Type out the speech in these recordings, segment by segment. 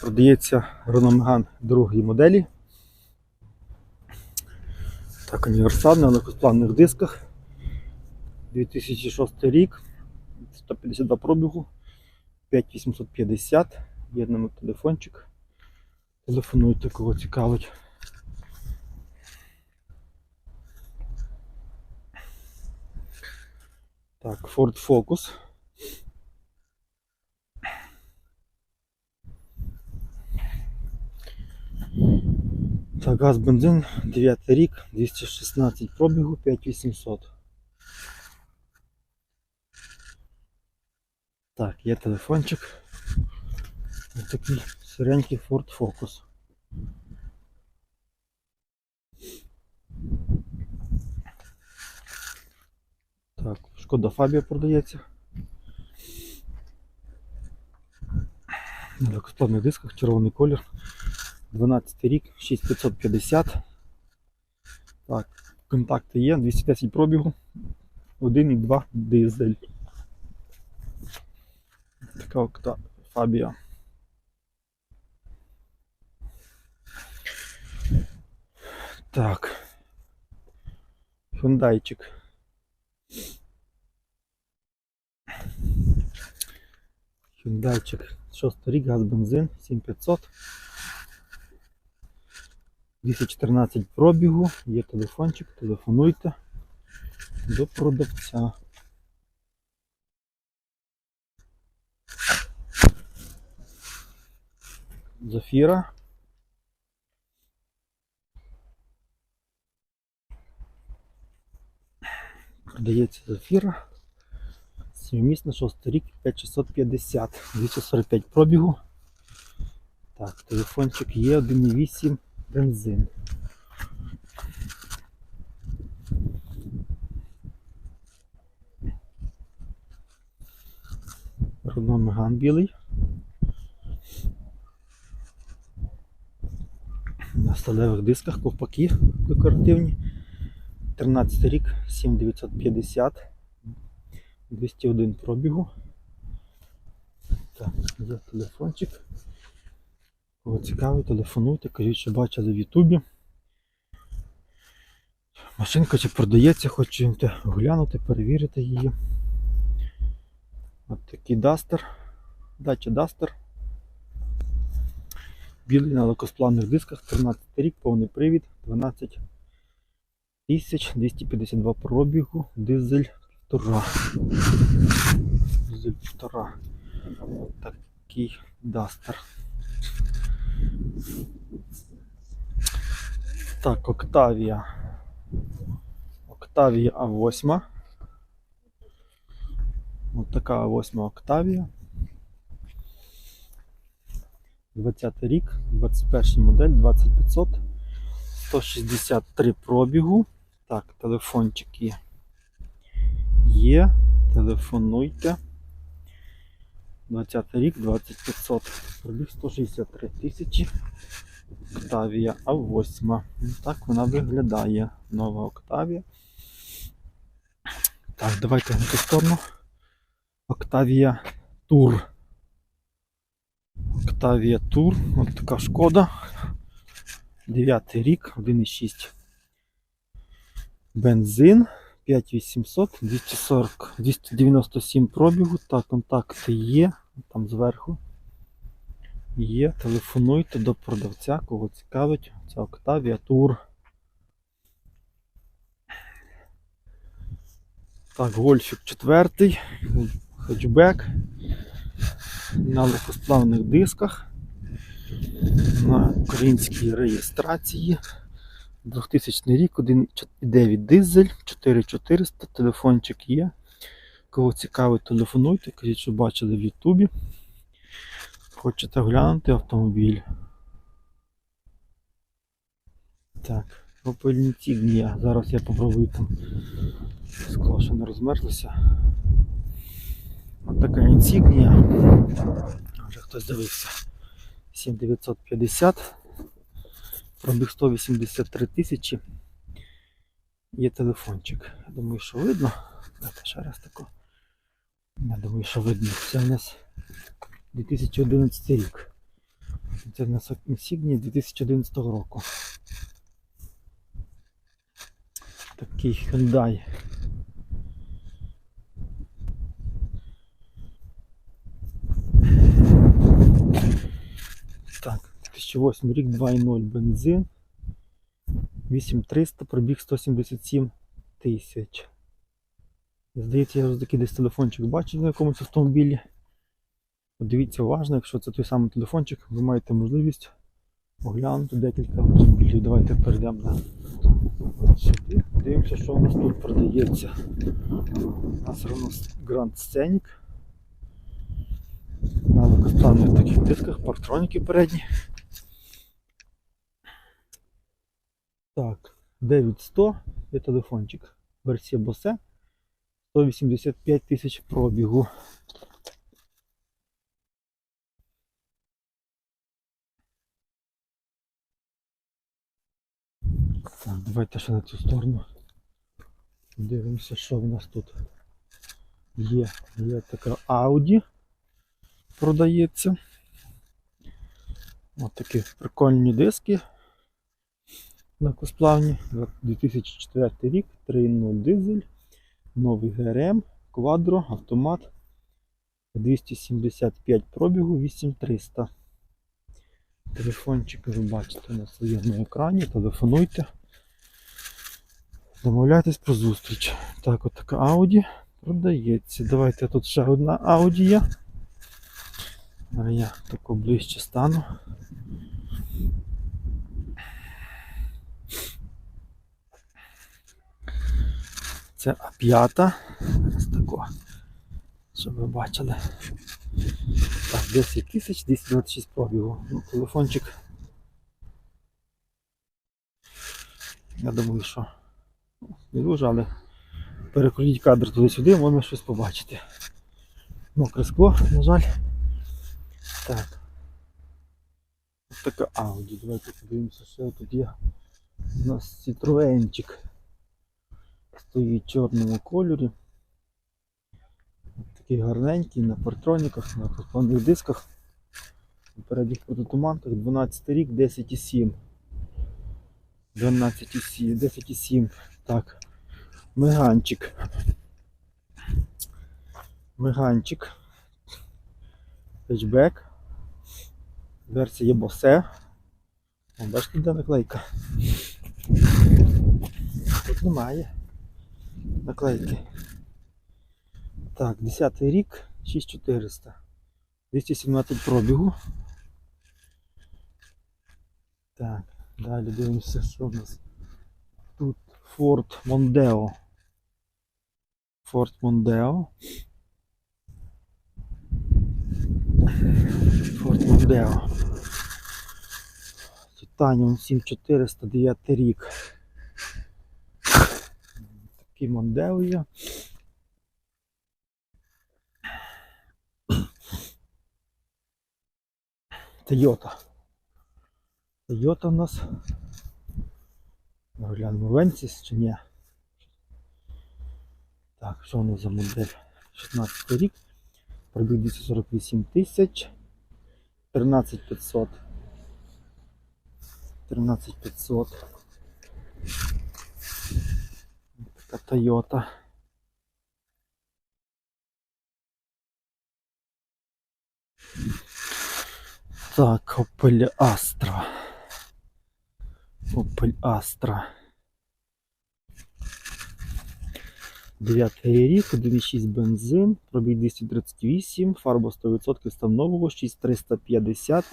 Продається Megane другої моделі. Так, універсальний на легкосплавних дисках. 2006 рік, 152 пробігу, 5850, є номер телефончик. Телефонуйте, кого цікавить. Так, Ford Focus. Газ бензин, 9 рік, 216 пробігу, 5800. Так, є телефончик. Ось такий сиренький Ford Focus. Так, шкода Фабія продається. На легкосплавних дисках, червоний колір. 12 рік, 6550. Так, контакти є, 210 пробігу, 1,2 дизель. Така окта Фабія. Так. Хундайчик. Hyundaiчик 6 рік, газ бензин 7500. 214 пробігу, є телефончик, телефонуйте до продавця. Зафіра. Продається Зафіра. Сімимісна 6 рік, 5650, 245 пробігу. Так, телефончик є 1,8 бензин. Renault Megane білий. На сталевих дисках ковпаки декоративні. 13 рік, 7950, 201 пробігу. Так, є телефончик. Кого цікавий, телефонуйте, кажіть, що бачили в Ютубі. Машинка чи продається, хочете оглянути, перевірити її. От такий дастер. Дача дастер. Білий на легкосплавних дисках, 13 рік, повний привід, 12 тисяч 252 пробігу, дизель 1,5. Дизель 1,5. Такий дастер. Так, Октавія. Октавія А8. Ось така А8 Октавія. 20 рік, 21 модель, 2500, 163 пробігу. Так, телефончики є. Телефонуйте. 20 рік, 2500, пробіг 163 тисячі. Октавія А8. Так вона виглядає. Нова Октавія. Так, давайте на ту сторону. Октавія Тур. Октавія Тур. Ось така шкода. 9 рік, 1,6. Бензин 5800, 240, 297 пробігу. Так, контакти є. Там зверху. Є, телефонуйте до продавця, кого цікавить. Це Октавія Тур. Так, гольфік четвертий, хетчбек на легкосплавних дисках, на українській реєстрації. 2000 рік, 1,9 дизель, 4400, телефончик є. Кого цікавить, телефонуйте, кажіть, що бачили в Ютубі. Хочете глянути автомобіль. Так, попельниці гнія. Зараз я попробую там скло, що не розмерзлося. Ось така інсігнія. Вже хтось дивився. 7950. Пробіг 183 тисячі. Є телефончик. Я думаю, що видно. Давайте ще раз тако. Я думаю, що видно. Це у нас 2011 рік. Це на Сігні 2011 року. Такий Hyundai. Так, 2008 рік, 2.0 бензин. 8300, пробіг 177 тисяч. Здається, я вже такий десь телефончик бачив на якомусь автомобілі. Подивіться уважно, якщо це той самий телефончик, ви маєте можливість оглянути декілька автомобілів. Давайте перейдемо на сюди. Дивимося, що у нас тут продається. У нас Renault Grand Scenic. На легкосплавних таких дисках, парктроніки передні. Так, 9100 є телефончик. Версія Bose. 185 тисяч пробігу. Так, давайте ще на цю сторону. Дивимося, що в нас тут є. Є така Audi продається. Ось такі прикольні диски легкосплавні. 2004 рік, 3.0 дизель, новий ГРМ, квадро, автомат. 275 пробігу, 8300. Телефончик ви бачите на своєму екрані, телефонуйте. Домовляйтесь про зустріч. Так, от така Audi продається. Давайте тут ще одна Audi є. Я тако ближче стану. Це А5. Ось тако. Щоб ви бачили. Так, 10 тисяч, 226 пробігу. Ну, телефончик. Я думаю, що не дуже, але перекрутіть кадр туди-сюди, можна щось побачити. Мокре скло, на жаль. Так. Ось така Audi. Давайте подивимося, що тут є. У нас Citroenчик. Стоїть в чорному кольорі. Такий гарненький на партроніках, на фотонних дисках. На передніх прототуманках 12 рік, 10,7. 12,7, 10,7. Так. Меганчик. Меганчик. Хетчбек. Версія. О, бачите, де наклейка? Тут немає наклейки. Так, 10 рік, 6400. 217 пробігу. Так, далі дивимося, що в нас. Тут Ford Mondeo. Ford Mondeo. Ford Mondeo. Titanium 7400, 9 рік. Є. Toyota. Toyota у нас. Глянемо Венсіс чи ні. Так, що у нас за модель? 16 рік. Пробіг 248 тисяч. 13500. 13500. Така Toyota. Так, Opel Astra. Opel Astra. 9 рік, 1,6 бензин, пробіг 238, фарба 100% стан 6350.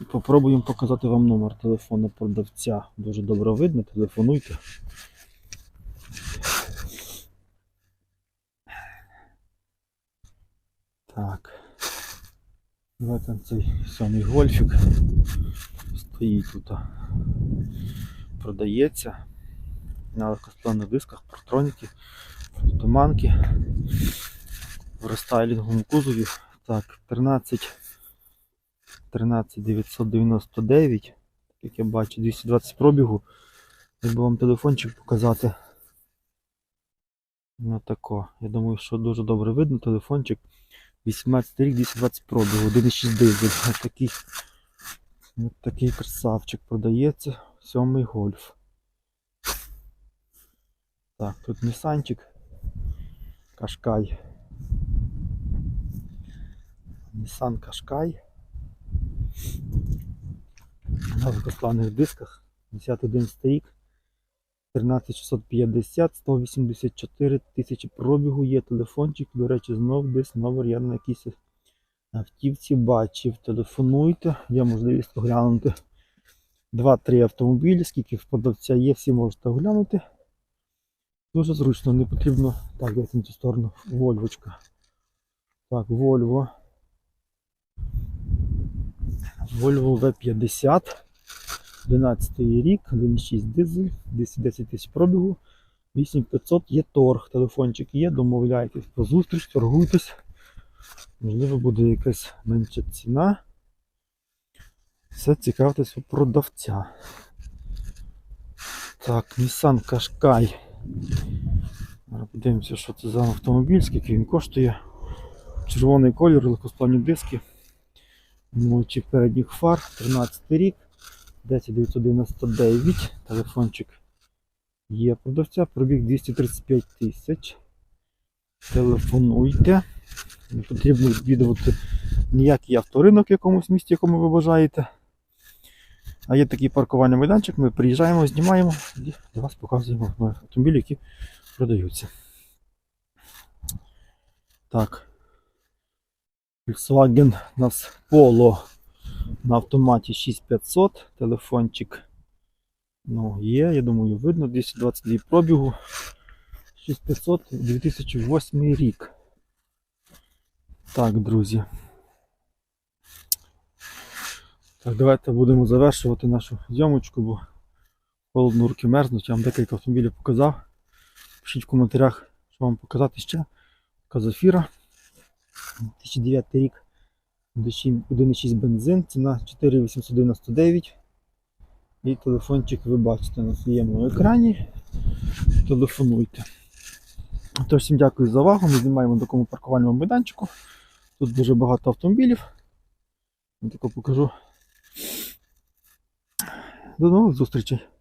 І попробуємо показати вам номер телефону продавця. Дуже добре видно, телефонуйте. Так. Давайте цей самий гольфік стоїть тут. Продається на легкосплавних дисках, партроніки, туманки в рестайлінговому кузові. Так, 13 13 999, як я бачу, 220 пробігу. Якби вам телефончик показати. Ну тако. Я думаю, що дуже добре видно телефончик. 18 рік, 220 пробігу, 1,6 дизель. Ось такий, такий красавчик продається. Сьомий гольф. Так, тут Нісанчик. Кашкай. Nissan Qashqai. На легкосплавних дисках. 10-11 рік. 13650, 184 тисячі пробігу є телефончик. До речі, знов десь номер я на якійсь автівці бачив. Телефонуйте, є можливість оглянути 2-3 автомобілі, скільки в продавця є, всі можете оглянути. Дуже зручно, не потрібно. Так, на цю сторону. Вольвочка. Так, Volvo. Volvo V50. 11 рік, 1,6 дизель, 210 тисяч пробігу, 8500 є торг, телефончик є, домовляйтесь про зустріч, торгуйтесь. Можливо, буде якась менша ціна. Все цікавитесь у продавця. Так, Nissan Qashqai. Подивимося, що це за автомобіль, скільки він коштує. Червоний колір, легкосплавні диски. Мовчі передніх фар, 13 рік. 10999, телефончик є продавця, пробіг 235 тисяч. Телефонуйте. Не потрібно відвідувати ніякий авторинок в якомусь місті, якому ви бажаєте. А є такий паркувальний майданчик, ми приїжджаємо, знімаємо і для вас показуємо автомобілі, які продаються. Так. Volkswagen у нас Polo на автоматі 6500, телефончик. Ну, є, я думаю, видно, 222 пробігу. 6500 2008 рік. Так, друзі. Так, давайте будемо завершувати нашу зйомочку, бо холодно руки мерзнуть. Я вам декілька автомобілів показав. Пишіть в коментарях, що вам показати ще. Казафіра. 2009 рік. 1,6 бензин, ціна 4899. І телефончик ви бачите на своєму екрані. Телефонуйте. Тож, всім дякую за увагу. Ми знімаємо на такому паркувальному майданчику. Тут дуже багато автомобілів. Я тако покажу. До нових зустрічей!